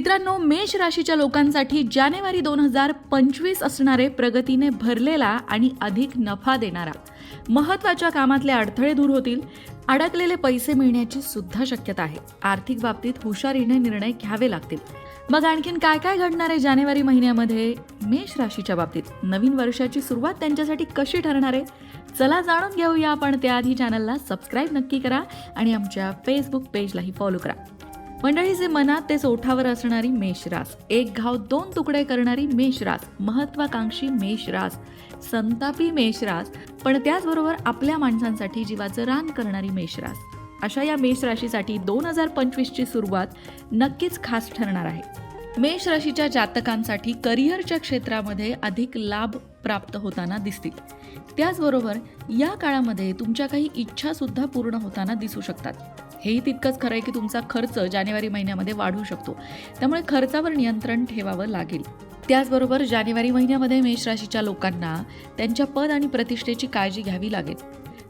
मित्रांनो मेष राशीच्या लोकांसाठी जानेवारी दोन हजार पंचवीस असणारे प्रगतीने भरलेला आणि अधिक नफा देणारा. महत्त्वाच्या कामातले अडथळे दूर होतील. अडकलेले पैसे मिळण्याची सुद्धा शक्यता आहे. आर्थिक बाबतीत हुशारीने निर्णय घ्यावे लागतील. मग आणखीन काय काय घडणार आहे जानेवारी महिन्यामध्ये? मेष राशीच्या बाबतीत. नवीन वर्षाची सुरुवात त्यांच्यासाठी कशी ठरणार आहे? चला जाणून घेऊया आपण. त्याआधी चॅनलला सबस्क्राईब नक्की करा आणि आमच्या फेसबुक पेजलाही फॉलो करा. मंडळीचे मनात ते ओठावर असणारी मेषरास एक घाव दोन तुकडे करणारी मेषरास महत्वाकांक्षी मेषरास संतापी मेषरास पण त्याचबरोबर आपल्या माणसांसाठी जीवाचं रान करणारी मेषरास. अशा या मेष राशीसाठी दोन हजार पंचवीसची सुरुवात नक्कीच खास ठरणार आहे. मेष राशीच्या जातकांसाठी करिअरच्या क्षेत्रामध्ये अधिक लाभ प्राप्त होताना दिसतील. त्याचबरोबर या काळामध्ये तुमच्या काही इच्छा सुद्धा पूर्ण होताना दिसू शकतात. हेही तितकंच खरं आहे की तुमचा खर्च जानेवारी महिन्यामध्ये वाढू शकतो. त्यामुळे खर्चावर नियंत्रण ठेवावं लागेल. त्याचबरोबर जानेवारी महिन्यामध्ये मेष राशीच्या लोकांना त्यांच्या पद आणि प्रतिष्ठेची काळजी घ्यावी लागेल.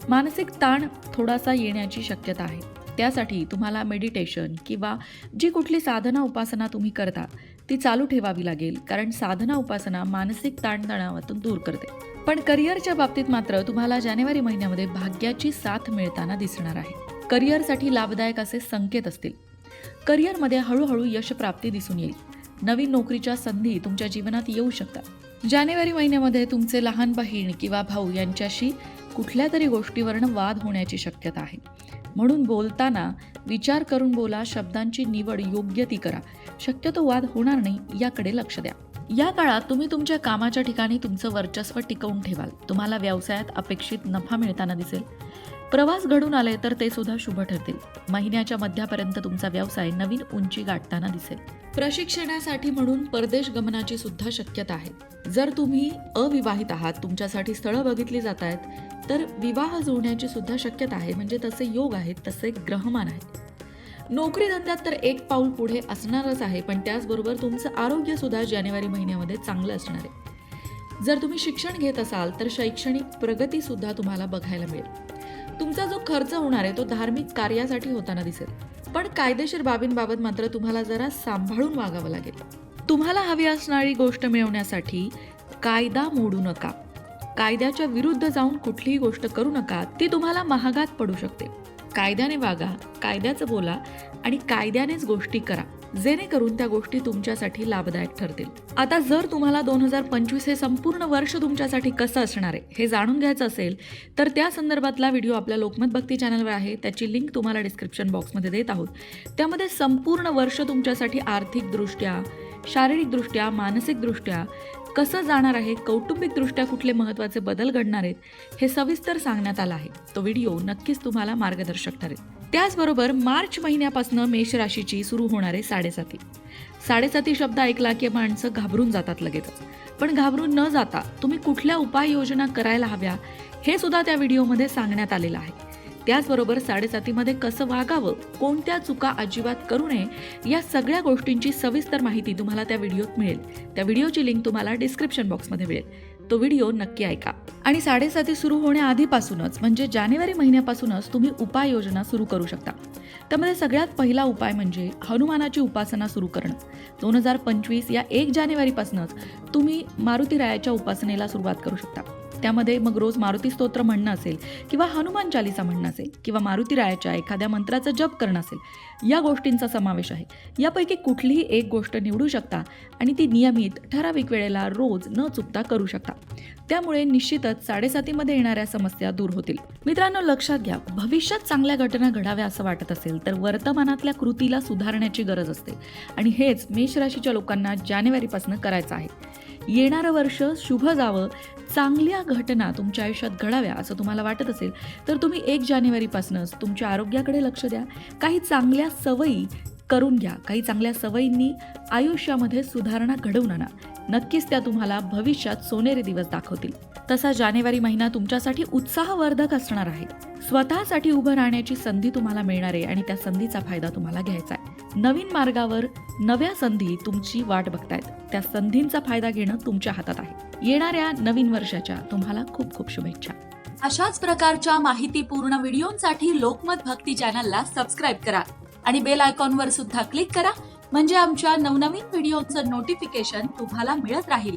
मानसिक ताण थोडासा येण्याची शक्यता आहे. त्यासाठी तुम्हाला मेडिटेशन किंवा जी कुठली साधना उपासना तुम्ही करता ती चालू ठेवावी लागेल. कारण साधना उपासना मानसिक ताणतणावातून दूर करते. पण करिअरच्या बाबतीत मात्र तुम्हाला जानेवारी महिन्यामध्ये भाग्याची साथ मिळताना दिसणार आहे. करिअरसाठी लाभदायक असे संकेत असतील. करिअरमध्ये हळूहळू यशप्राप्ती दिसून येईल. नवीन नोकरीच्या संधी तुमच्या जीवनात येऊ शकतात. जानेवारी महिन्यामध्ये तुमचे लहान बहीण किंवा भाऊ यांच्याशी कुठल्या तरी गोष्टीवरनं वाद होण्याची शक्यता आहे. म्हणून बोलताना विचार करून बोला शब्दांची निवड योग्य ती करा. शक्यतो वाद होणार नाही याकडे लक्ष द्या. या काळात तुम्ही तुमच्या कामाच्या ठिकाणी तुमचं वर्चस्व टिकवून ठेवाल. तुम्हाला व्यवसायात अपेक्षित नफा मिळताना दिसेल. प्रवास घडून आले तर ते सुद्धा शुभ ठरतील. महिन्याच्या मध्यापर्यंत तुमचा व्यवसाय नवीन उंची गाठताना दिसेल. प्रशिक्षणासाठी म्हणून परदेश गमनाची सुद्धा शक्यता आहे. जर तुम्ही अविवाहित आहात तुमच्यासाठी स्थळं बघितली जात आहेत तर विवाह जुळण्याची सुद्धा शक्यता आहे. म्हणजे तसे योग आहेत तसे ग्रहमान आहेत. नोकरी धंद्यात तर एक पाऊल पुढे असणारच आहे पण त्याचबरोबर तुमचं आरोग्य सुद्धा जानेवारी महिन्यामध्ये चांगलं असणार आहे. जर तुम्ही शिक्षण घेत असाल तर शैक्षणिक प्रगती सुद्धा तुम्हाला बघायला मिळेल. तुमचा जो खर्च होणार आहे तो धार्मिक कार्यासाठी होताना दिसेल. पण कायदेशीर बाबींबाबत मात्र तुम्हाला जरा सांभाळून वागावं लागेल. तुम्हाला हवी असणारी गोष्ट मिळवण्यासाठी कायदा मोडू नका. कायद्याच्या विरुद्ध जाऊन कुठलीही गोष्ट करू नका ती तुम्हाला महागात पडू शकते. कायद्याने वागा कायद्याचं बोला आणि कायद्यानेच गोष्टी करा. जेणेकरून त्या गोष्टी तुमच्यासाठी लाभदायक ठरतील. आता जर तुम्हाला दोन हजार पंचवीस हे संपूर्ण वर्ष तुमच्यासाठी कसं असणार आहे हे जाणून घ्यायचं असेल तर त्या संदर्भातला व्हिडिओ आपल्या लोकमत भक्ती चॅनलवर आहे. त्याची लिंक तुम्हाला डिस्क्रिप्शन बॉक्समध्ये देत आहोत. त्यामध्ये संपूर्ण वर्ष तुमच्यासाठी आर्थिकदृष्ट्या शारीरिकदृष्ट्या मानसिकदृष्ट्या कसं जाणार आहे कौटुंबिकदृष्ट्या कुठले महत्त्वाचे बदल घडणार आहेत हे सविस्तर सांगण्यात आलं आहे. तो व्हिडिओ नक्कीच तुम्हाला मार्गदर्शक ठरेल. त्याचबरोबर मार्च महिन्यापासून मेष राशीची सुरू होणारे साडेसाती. साडेसाती शब्द ऐकला की माणसं घाबरून जातात लगेचच पण घाबरून न जाता तुम्ही कुठल्या उपाययोजना करायला हव्या हे सुद्धा त्या व्हिडिओमध्ये सांगण्यात आलेलं आहे. त्याचबरोबर साडेसातीमध्ये कसं वागावं कोणत्या चुका अजिबात करू नये या सगळ्या गोष्टींची सविस्तर माहिती तुम्हाला त्या व्हिडिओत मिळेल. त्या व्हिडिओची लिंक तुम्हाला डिस्क्रिप्शन बॉक्समध्ये मिळेल. तो व्हिडिओ नक्की ऐका. आणि साडेसाती सुरू होण्याआधीपासूनच म्हणजे जानेवारी महिन्यापासूनच तुम्ही उपाययोजना सुरू करू शकता. त्यामध्ये सगळ्यात पहिला उपाय म्हणजे हनुमानाची उपासना सुरू करणं. दोन हजार पंचवीस या एक जानेवारीपासूनच तुम्ही मारुती रायाच्या उपासनेला सुरुवात करू शकता. त्यामध्ये मग रोज मारुती स्तोत्र म्हणणं असेल किंवा हनुमान चालिसा म्हणणं असेल किंवा मारुती रायाच्या एखाद्या मंत्राचा जप करणं असेल या गोष्टींचा समावेश आहे. यापैकी कुठलीही एक गोष्ट निवडू शकता आणि ती नियमित ठराविक वेळेला रोज न चुकता करू शकता. त्यामुळे निश्चितच साडेसातीमध्ये येणाऱ्या समस्या दूर होतील. मित्रांनो लक्षात घ्या भविष्यात चांगल्या घटना घडाव्या असं वाटत असेल तर वर्तमानातल्या कृतीला सुधारण्याची गरज असते. आणि हेच मेष राशीच्या लोकांना जानेवारीपासून करायचं आहे. येणारं वर्ष शुभ जावं चांगल्या घटना तुमच्या आयुष्यात घडाव्या असं तुम्हाला वाटत असेल तर तुम्ही एक जानेवारीपासूनच तुमच्या आरोग्याकडे लक्ष द्या. काही चांगल्या सवयी करून घ्या. काही चांगल्या सवयींनी आयुष्यामध्ये सुधारणा घडवून आणा. नक्कीच त्या तुम्हाला भविष्यात सोनेरी दिवस दाखवतील. तसा जानेवारी महिना तुमच्यासाठी उत्साहवर्धक असणार आहे. स्वतःसाठी उभं राहण्याची संधी तुम्हाला मिळणार आहे आणि त्या संधीचा फायदा तुम्हाला घ्यायचा आहे. नवीन मार्गावर नव्या संधी तुमची वाट बघतायत. त्या संधींचा फायदा घेणं तुमच्या हातात आहे. येणाऱ्या नवीन वर्षाच्या तुम्हाला खूप खूप शुभेच्छा. अशाच प्रकारच्या माहितीपूर्ण व्हिडिओंसाठी लोकमत भक्ती चॅनलला सबस्क्राईब करा आणि बेल आयकॉनवर सुद्धा क्लिक करा. म्हणजे आमच्या नवनवीन व्हिडिओचं नोटिफिकेशन तुम्हाला मिळत राहील.